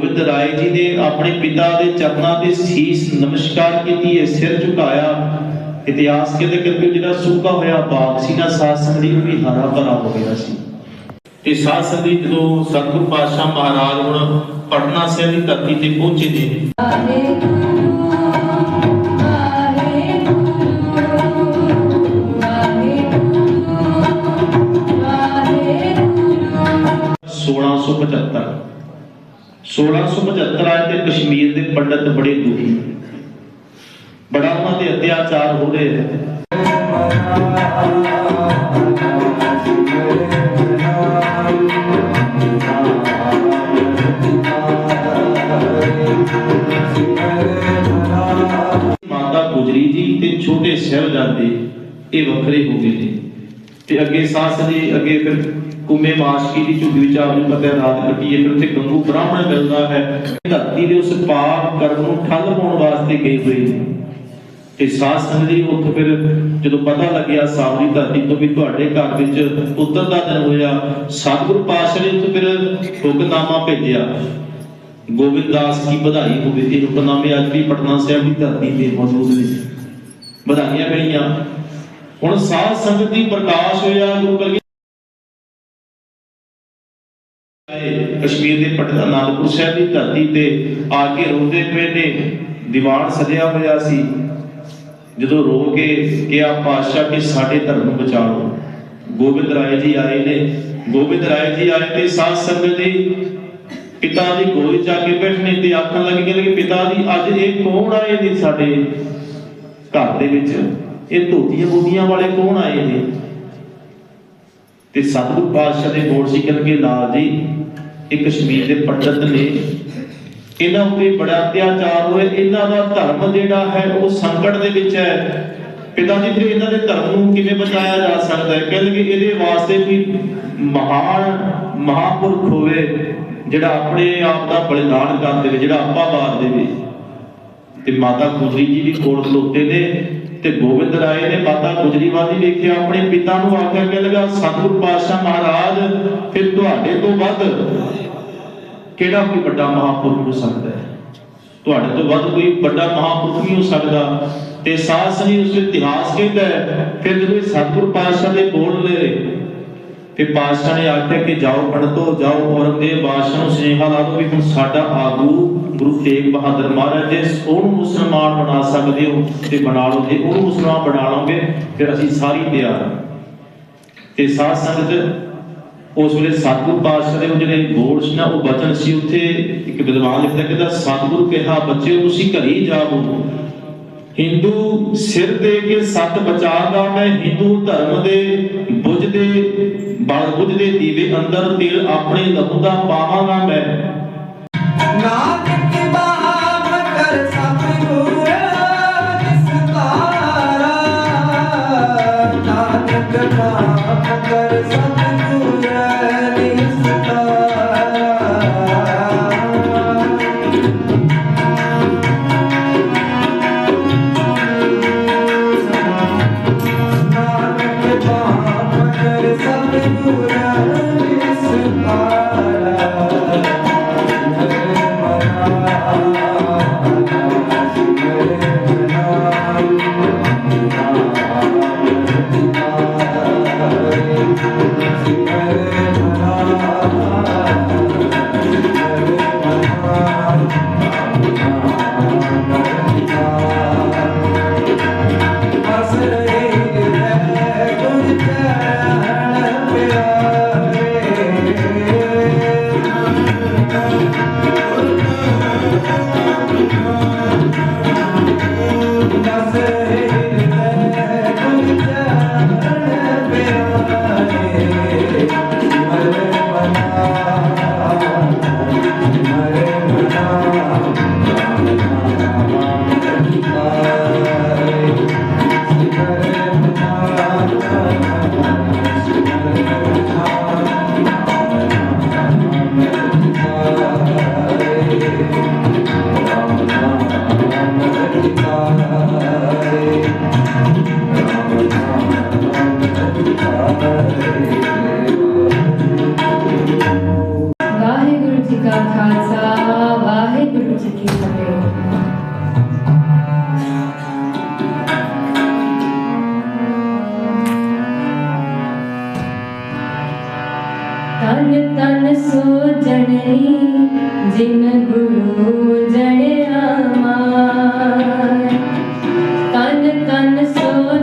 ਗੋਬਿੰਦ ਰਾਏ ਜੀ ਨੇ ਆਪਣੇ ਪਿਤਾ ਦੇ ਚਰਨਾਂ ਤੇ ਸੀਸ ਨਮਸਕਾਰ ਕੀਤੀ ਹੈ ਸਿਰ ਝੁਕਾਇਆ। ਇਤਿਹਾਸ ਕਹਿੰਦੇ ਕਿ ਜਿਹੜਾ ਸੁੱਕਾ ਹੋਇਆ, ਬਾਗ ਸੀ ਸਾਧ ਸੰਗਤ ਉਹ ਵੀ ਹਰਾ ਭਰਾ ਹੋ ਗਿਆ ਸੀ। ਤੇ ਸਾਧ ਸੰਗਤ ਜੀ ਜਦੋਂ ਸਤਿਗੁਰੂ ਪਾਤਸ਼ਾਹ ਮਹਾਰਾਜ ਹੁਣ ਪਟਨਾ ਸਾਹਿਬ ਦੀ ਧਰਤੀ ਤੇ ਪਹੁੰਚੇ ਨੇ। ਵਾਹਿਗੁਰੂ 1675 1675 ਆਏ ਤੇ ਕਸ਼ਮੀਰ ਦੇ ਪੰਡਤ ਬੜੇ ਦੁਖੀ। ਬੜਾ ਉਹਨਾਂ ਤੇ ਅਤਿਆਚਾਰ ਹੋ ਰਹੇ ਮਾਤਾ ਗੁਜਰੀ ਜੀ ਤੇ ਛੋਟੇ ਸਾਹਿਬਜ਼ਾਦੇ ਇਹ ਵੱਖਰੇ ਹੋ ਗਏ ਨੇ। ਤੇ ਅੱਗੇ ਸਾਸ ਦੇ ਅੱਗੇ ਫਿਰ ਕੁਮੇ ਮਾਸ਼ਕੀ ਦੀ ਝੁੱਗੀ ਵਿੱਚ ਆਪ ਨੂੰ ਪਤਾ ਰਾਤ ਕੱਟੀ ਫਿਰ ਉੱਥੇ ਗੰਗੂ ਬ੍ਰਾਹਮਣ ਮਿਲਦਾ ਹੈ। ਧਰਤੀ ਦੇ ਉਸ ਪਾਪ ਕਰਮ ਨੂੰ ਠੱਲ ਪਾਉਣ ਵਾਸਤੇ ਗਏ ਹੋਏ ਨੇ। ਤੇ ਸਾਸ ਸੰਗਤ ਜੀ, ਉੱਥੇ ਫਿਰ ਜਦੋਂ ਪਤਾ ਲੱਗਿਆ ਸਾਵਰੀ ਧਰਤੀ ਤੋਂ ਵੀ ਤੁਹਾਡੇ ਘਰ ਵਿੱਚ ਪੁੱਤਰ ਦਾ ਜਨਮ ਹੋਇਆ, ਸਤਿਗੁਰੂ ਪਾਤਸ਼ਾਹ ਨੇ ਉੱਥੇ ਫਿਰ ਹੁਕਮਨਾਮਾ ਭੇਜਿਆ। ਗੋਬਿੰਦ ਦਾਸ ਕੀ ਵਧਾਈ ਹੋਵੇ, ਇਹ ਹੁਕਮਨਾਮੇ ਅੱਜ ਵੀ ਪਟਨਾ ਸਾਹਿਬ ਦੀ ਧਰਤੀ ਤੇ ਮੌਜੂਦ ਨੇ। ਵਧਾਈਆਂ ਗਈਆਂ ਹੁਣ ਸਾਧ ਸੰਗਤ ਦੀ ਪ੍ਰਕਾਸ਼ ਹੋਇਆ, ਗੁਰੂ ਕਲਗੀ ਕਸ਼ਮੀਰ ਦੇ ਪਟਨਾ ਅਨੰਦਪੁਰ ਸਾਹਿਬ ਦੀ ਧਰਤੀ ਤੇ ਆ ਕੇ ਰੋਂਦੇ ਪਏ ਨੇ। ਦੀਵਾਨ ਸਜਿਆ ਹੋਇਆ ਸੀ। ਜਦੋਂ ਰੋ ਕੇ ਕਿਹਾ, ਪਾਤਸ਼ਾਹ ਕਿ ਸਾਡੇ ਧਰਮ ਨੂੰ ਬਚਾ ਲਓ ਗੋਬਿੰਦ ਰਾਏ ਜੀ ਆਏ ਨੇ। ਗੋਬਿੰਦ ਰਾਏ ਜੀ ਆਏ ਤੇ ਸਾਧ ਸੰਗਤ ਦੀ ਪਿਤਾ ਦੀ ਗੋਦੀ ਜਾ ਕੇ ਬੈਠਨੇ ਤੇ ਆਖਣ ਲੱਗ ਗਏ ਕਿ ਪਿਤਾ ਜੀ, ਅੱਜ ਇਹ ਕੌਣ ਆਏ ਨੇ ਸਾਡੇ ਘਰ ਦੇ ਵਿੱਚ? ਇਹ ਧੋਤੀਆਂ ਬੋਦੀਆਂ ਵਾਲੇ ਕੌਣ ਆਏ ਨੇ? ਤੇ ਸਤਿਗੁਰੂ ਪਾਤਸ਼ਾਹ ਦੇ ਬੋਲ ਸੀ ਕਿ ਲਾਲ ਜੀ, ਇਹ ਕਸ਼ਮੀਰ ਦੇ ਪੰਡਤ ਨੇ। ਇਹਨਾਂ ਉੱਤੇ ਬੜਾ ਅਤਿਆਚਾਰ ਹੋਏ ਇਹਨਾਂ ਦਾ ਧਰਮ ਜਿਹੜਾ ਹੈ, ਉਹ ਸੰਕਟ ਦੇ ਵਿੱਚ ਹੈ। ਪਿਤਾ ਜੀ, ਫਿਰ ਇਹਨਾਂ ਦੇ ਧਰਮ ਨੂੰ ਕਿਵੇਂ ਬਚਾਇਆ ਜਾ ਸਕਦਾ ਹੈ? ਕਹਿੰਦੇ ਕਿ ਇਹਦੇ ਵਾਸਤੇ ਕੋਈ ਮਹਾਨ ਮਹਾਪੁਰਖ ਹੋਵੇ, ਜਿਹੜਾ ਆਪਣੇ ਆਪ ਦਾ ਬਲੀਦਾਨ ਕਰ ਦੇਵੇ, ਜਿਹੜਾ ਆਪਾ ਬਾਰ ਦੇਵੇ। ਤੇ ਮਾਤਾ ਗੁਜਰੀ ਜੀ ਵੀ ਕੋਲ ਖਲੋਤੇ ਨੇ। ਤੇ ਗੋਬਿੰਦ ਰਾਏ ਨੇ ਮਾਤਾ ਗੁਜਰੀ ਵਾਲੀ ਆਪਣੇ ਪਿਤਾ ਨੂੰ ਆਖਿਆ ਕਿ ਲਗਾ, ਸਤਿਗੁਰੂ ਪਾਤਸ਼ਾਹ ਮਹਾਰਾਜ, ਫਿਰ ਤੁਹਾਡੇ ਤੋਂ ਵੱਧ ਕਿਹੜਾ ਕੋਈ ਵੱਡਾ ਮਹਾਪੁਰਖ ਹੋ ਸਕਦਾ ਹੈ? ਤੁਹਾਡੇ ਤੋਂ ਵੱਧ ਕੋਈ ਵੱਡਾ ਮਹਾਪੁਰਖ ਨਹੀਂ ਹੋ ਸਕਦਾ। ਤੇ ਸਾਧ ਸੰਗਤ ਉਸ ਇਤਿਹਾਸ ਕਹਿੰਦਾ ਫਿਰ ਜਦੋਂ ਸਤਿਗੁਰ ਪਾਤਸ਼ਾਹ ਦੇ ਬੋਲ ਲਏ ਤੇ ਪਾਤਸ਼ਾਹ ਨੇ ਆਖਿਆ ਕਿ ਜਾਓ ਪੰਡਤੋ ਜਾਓ ਔਰੰਗਜ਼ੇਬ ਬਾਦਸ਼ਾਹ ਨੂੰ ਸੁਨੇਹਾ ਲਾ ਦਿਓ ਵੀ ਹੁਣ ਸਾਡਾ ਆਗੂ ਗੁਰੂ ਤੇਗ ਬਹਾਦਰ ਮਹਾਰਾਜ ਜੇ ਉਹਨੂੰ ਮੁਸਲਮਾਨ ਬਣਾ ਸਕਦੇ ਹੋ ਤੇ ਬਣਾ ਲਓ। ਜੇ ਉਹਨੂੰ ਮੁਸਲਮਾਨ ਬਣਾ ਲਓਗੇ, ਫਿਰ ਅਸੀਂ ਸਾਰੀ ਤਿਆਰ ਹਾਂ। ਤੇ ਸਾਧ ਸੰਗਤ ਉਸ ਵੇਲੇ ਸਤਿਗੁਰੂ ਪਾਤਸ਼ਾਹ ਦੇ ਉਹ ਜਿਹੜੇ ਬੋਲ ਸੀ ਨਾ, ਉਹ ਬਚਨ ਸੀ ਉੱਥੇ, ਇੱਕ ਵਿਦਵਾਨ ਲਿਖਦਾ ਕਹਿੰਦਾ, ਸਤਿਗੁਰੂ ਕਿਹਾ, ਬੱਚਿਓ, ਤੁਸੀਂ ਘਰੀ ਜਾਵੋ। ਹਿੰਦੂ ਸਿਰ ਦੇ ਕੇ ਸੱਤ ਬਚਾਦਾ ਮੈਂ ਹਿੰਦੂ ਧਰਮ ਦੇ ਬੁੱਝ ਬੁਝਦੇ ਬਲ ਬੁਝਦੇ ਦੀਵੇ ਅੰਦਰ ਤੇਲ ਆਪਣੇ ਲਹੂ ਦਾ ਪਾਵਾਂਗਾ ਮੈਂ। ਨਾਨਕ ਬਾਪ ਕਰ ਸਤਿਗੁਰ ਨਿਸਤਾਰਾ ਨਾਨਕ ਬਾਪ ਕਰ ਸਤਿਗੁਰ। ਤਨ ਤਨ ਸੋ ਜਣਨੀ ਜਿਨ ਗੁਰੂ ਜਣਿਆ ਮਾਰ ਤਨ ਤਨ ਸੋ